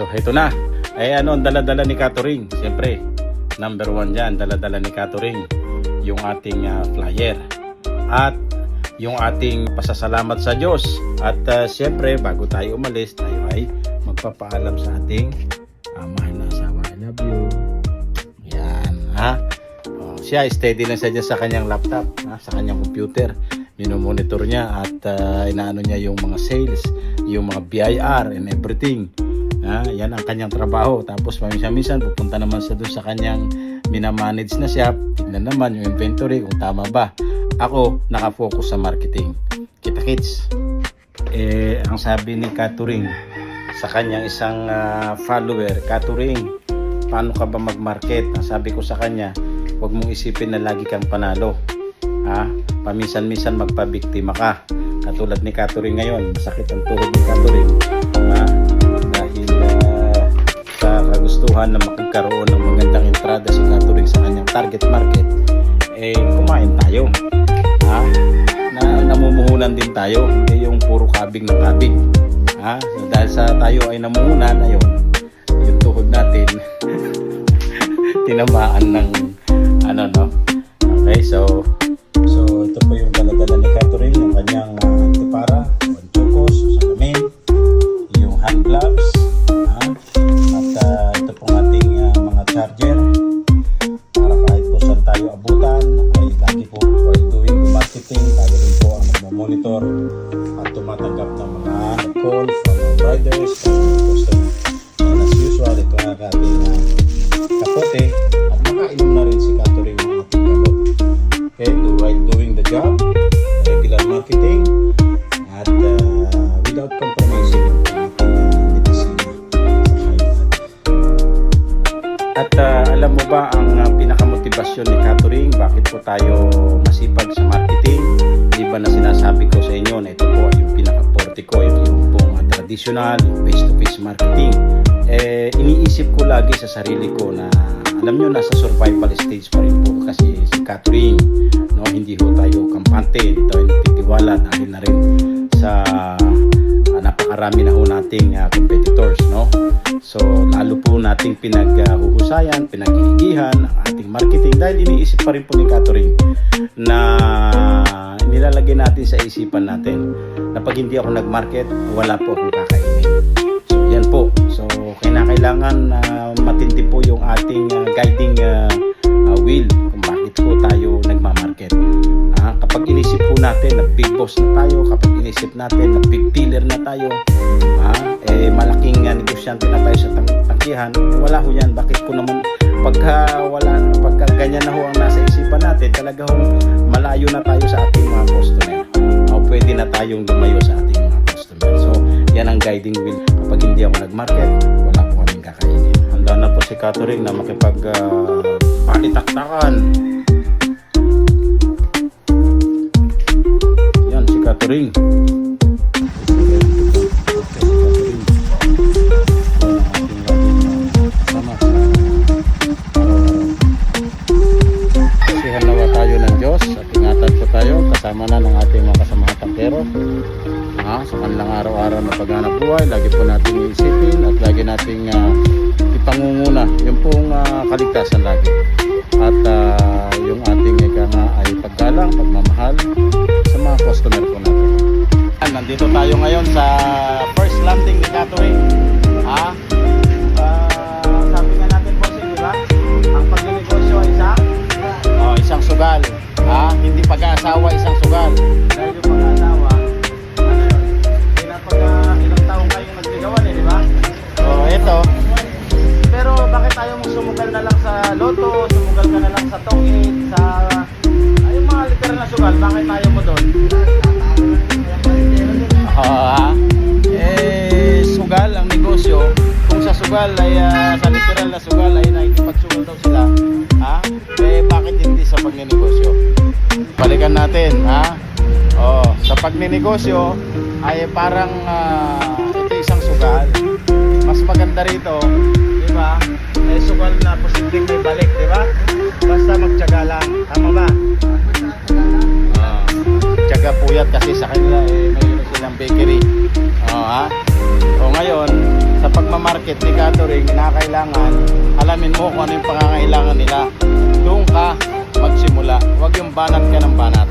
so ito na. Eh ano ang dala-dala ni Katuring? Siyempre, number one dyan, dala-dala ni Katuring. Yung ating ah, flyer. At yung ating pasasalamat sa Diyos. At ah, siyempre, bago tayo umalis, tayo ay magpapaalam sa ating mahal na asawa. I love you. Yan, ha? Oh, siya, steady lang siya dyan sa kanyang laptop, ha? sa kanyang computer. Minomonitor niya at ah, inaano niya yung mga sales, yung mga BIR and everything. Ha? Yan ang kanyang trabaho. Tapos minsan-minsan pupunta naman siya doon sa kanyang minamanage na shop. Tignan naman yung inventory kung tama ba. Ako, nakafocus sa marketing. Kita kits. Eh, ang sabi ni Katuring sa kanyang isang ah, follower, Katuring, paano ka ba mag-market? Ang sabi ko sa kanya, huwag mong isipin na lagi kang panalo. Ha? Paminsan-minsan magpabiktima ka. Katulad ni Katuring ngayon, sakit ang tuhod ni Katuring. Ha? Dahil ah, sa kagustuhan na makagkaroon ng magandang entrada si Katuring sa kanyang target market, eh kumain tayo. Ha? Na namumuhunan din tayo, hindi yung puro kabig na kabig. Ha? So, dahil sa tayo ay namuhunan, ayun, yung tuhod natin tinamaan ng at tumatanggap ng mga call from riders from customer and as usual ito ang ating uh, kapote at makainom na rin si Catherine ng ating gamot okay while doing the job regular marketing at uh, without compromising uh, sa health at ah, alam mo ba ang ah, pinakamotibasyon ni Catherine? Bakit po tayo masipag sa marketing? Di ba na sinasabi ko sa inyo na ito po ay yung pinaka-forte ko, yung, yung pong ah, traditional, yung face-to-face marketing. Eh, iniisip ko lagi sa sarili ko na alam nyo, nasa survival stage pa rin po kasi si Catherine, no, hindi ho tayo kampante, hindi tayo nagtitiwala dahil na rin sa napakarami na ho nating ah, competitors, no? So, lalo po nating pinaghuhusayan, pinaghihigihan ang ating marketing dahil iniisip pa rin po ni Catherine na nilalagay natin sa isipan natin na pag hindi ako nag-market, wala po akong kakainin. So, yan po. So, kailangan na matindi po yung ating ah, guiding ah, natin na big boss na tayo, kapag inisip natin na big dealer na tayo, ah, eh, malaking uh, negosyante na tayo sa tang- tangkihan, wala ho yan. Bakit po naman pagka wala, pagka ganyan na ho ang nasa isipan natin, talaga ho malayo na tayo sa ating mga customer. O pwede na tayong lumayo sa ating mga customer. So, yan ang guiding wheel. Kapag hindi ako nag-market, wala po kaming kakainin. Handa na po si Catherine na makipag uh, palitaktakan. Yan, si Catherine. Kasihan nawa tayo ng Diyos at ingatan po tayo kasama na ng ating mga kasamahan tangkero. Ha, sa kanilang araw-araw na paghanap buhay, lagi po natin iisipin at lagi nating ah, ipangunguna yung pong ah, kaligtasan lagi. At ah, yung ating ika nga ay paggalang, pagmamahal sa mga customer po natin. Ah, Nandito tayo ngayon sa first landing ni Catherine. Ha? Ah, sabi nga natin po di ba? Ang pagnegosyo ay isang Oh, isang sugal. Ha? Hindi pag-aasawa, isang sugal. Dahil yung pag-aasawa, ano yun? Uh, ilang taong kayong nagligawan eh, di ba? Oh, ito. Pero bakit tayo mong sumugal na lang sa loto, sumugal ka na lang sa tongit, sa... Ay, yung mga literal na sugal, bakit tayo mo doon? Sugal ay, ah, sa literal na sugal ay nakikipagsugal daw sila, ha? Eh, bakit hindi sa pagnenegosyo? Balikan natin, ha? Oh, sa pagnenegosyo ay parang ah, ito isang sugal. Mas maganda rito, di ba? Eh, sugal na posibleng may balik, di ba? Basta magtyaga lang. Tama ba? Ah, tiyaga puyat kasi sa kanila eh, mayroon silang bakery. Oh, ha? O ngayon, sa pagmamarket ni Catering, kinakailangan alamin mo kung ano yung pangangailangan nila. Doon ka magsimula. Huwag yung banat ka ng banat.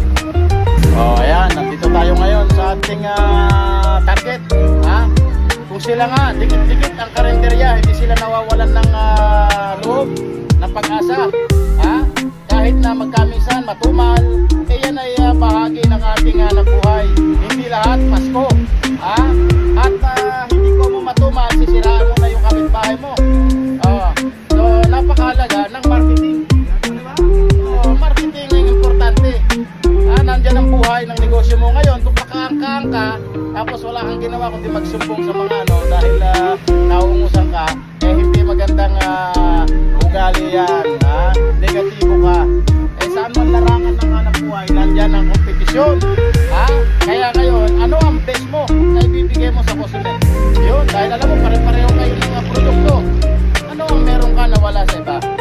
Oh, ayan, nandito tayo ngayon sa ating ah, target. Ha? Kung sila nga, dikit-dikit ang karinderya, hindi sila nawawalan ng ah, loob, ng pag-asa. Ha? Kahit na magkamisan, matumal, eh yan ay ah, bahagi ng ating uh, nabuhay. Hindi lahat Pasko. negosyo mo ngayon, kung pakaangkaang ka, tapos wala kang ginawa kundi magsumbong sa mga ano dahil ah, uh, naungusan ka, eh hindi magandang uh, ugali yan, ha? Negatibo ka. Eh saan man larangan ng anak buhay, nandyan ang kompetisyon, ha? Kaya ngayon, ano ang best mo na ibibigay mo sa customer? Yun, dahil alam mo, pare-pareho kayo ng produkto. Ano ang meron ka na wala sa iba?